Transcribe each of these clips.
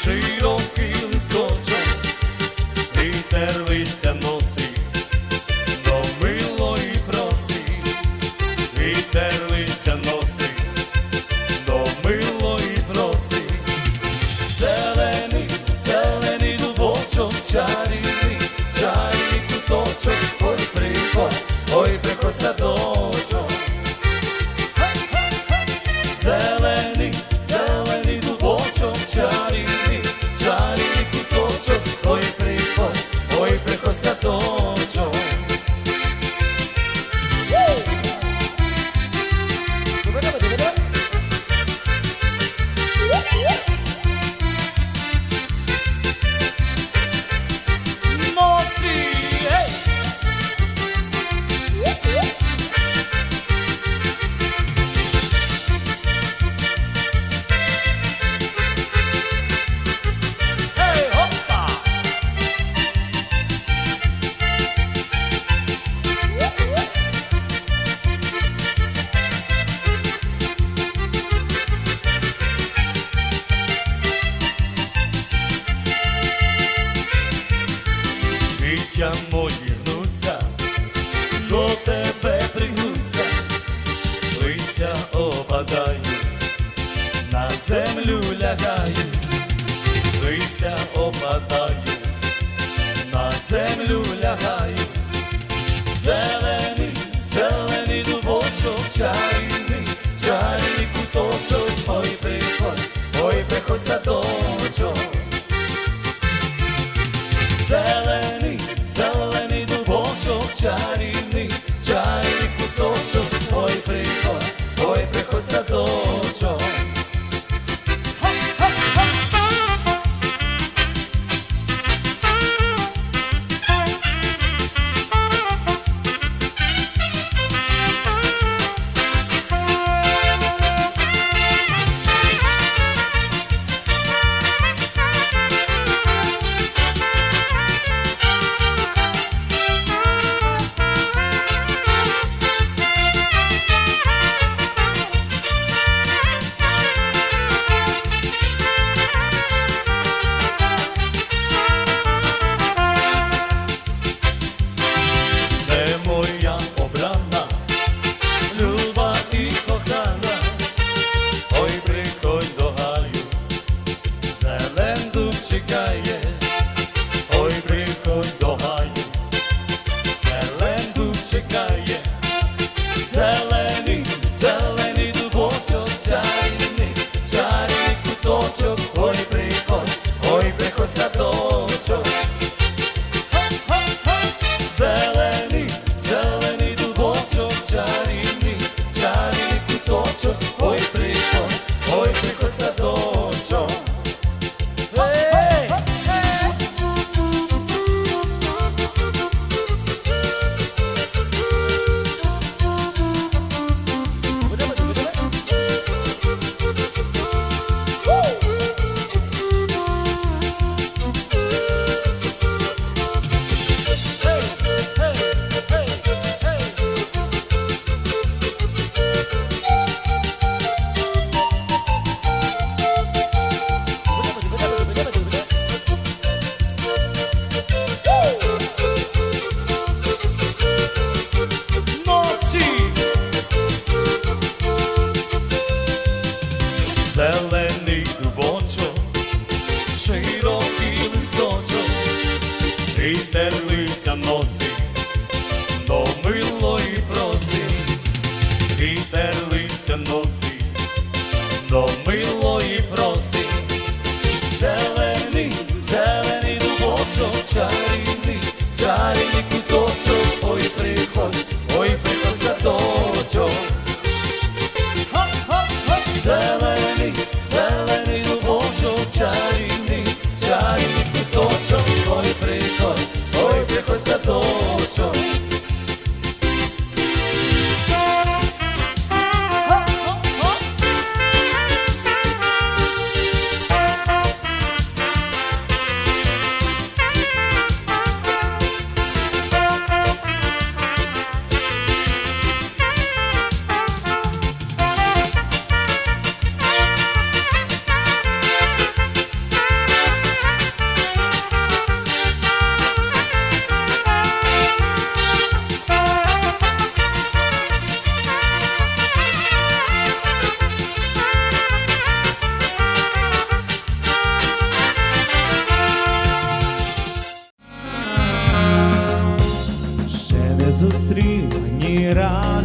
see. Листя мої гнуться, до тебе пригнуться, лися опадаю, на землю лягаю, лися опадаю, чекає, Вітер носи до милої просить,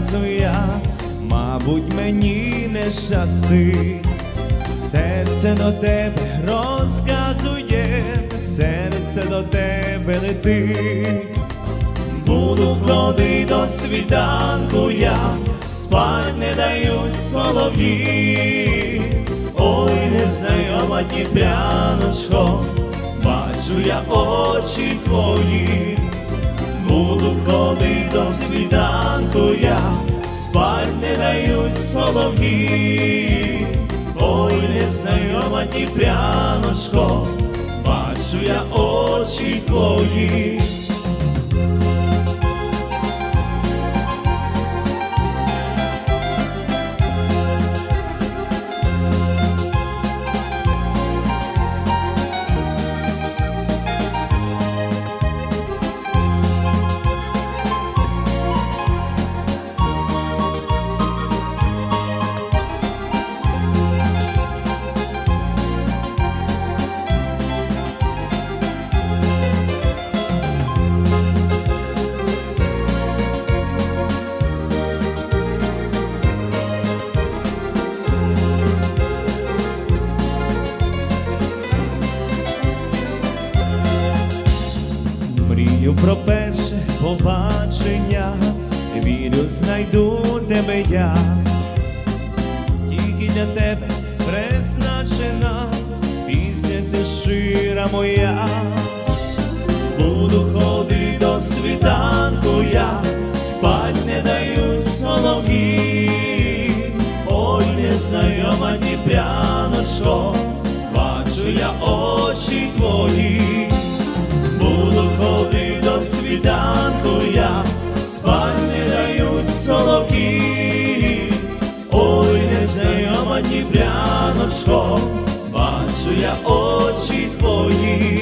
разу я, мабуть, мені не щастить. Серце до тебе розказує, серце до тебе летить. Буду ходити до світанку я, спать не дають солов'ї. Ой, незнайома дніпряночко, бачу я очі твої. Буду ходити до світанку я, спать не дають солов'ї. Ой, незнайома дніпряночко, бачу я очі твої. Про перше побачення, вірю, знайду тебе я, тільки для тебе призначена пісня ця шира моя. Буду ходити до світанку я, спать не даю солов'ї, ой, незнайома дніпряночко, бачу я очі бачу я очі твої.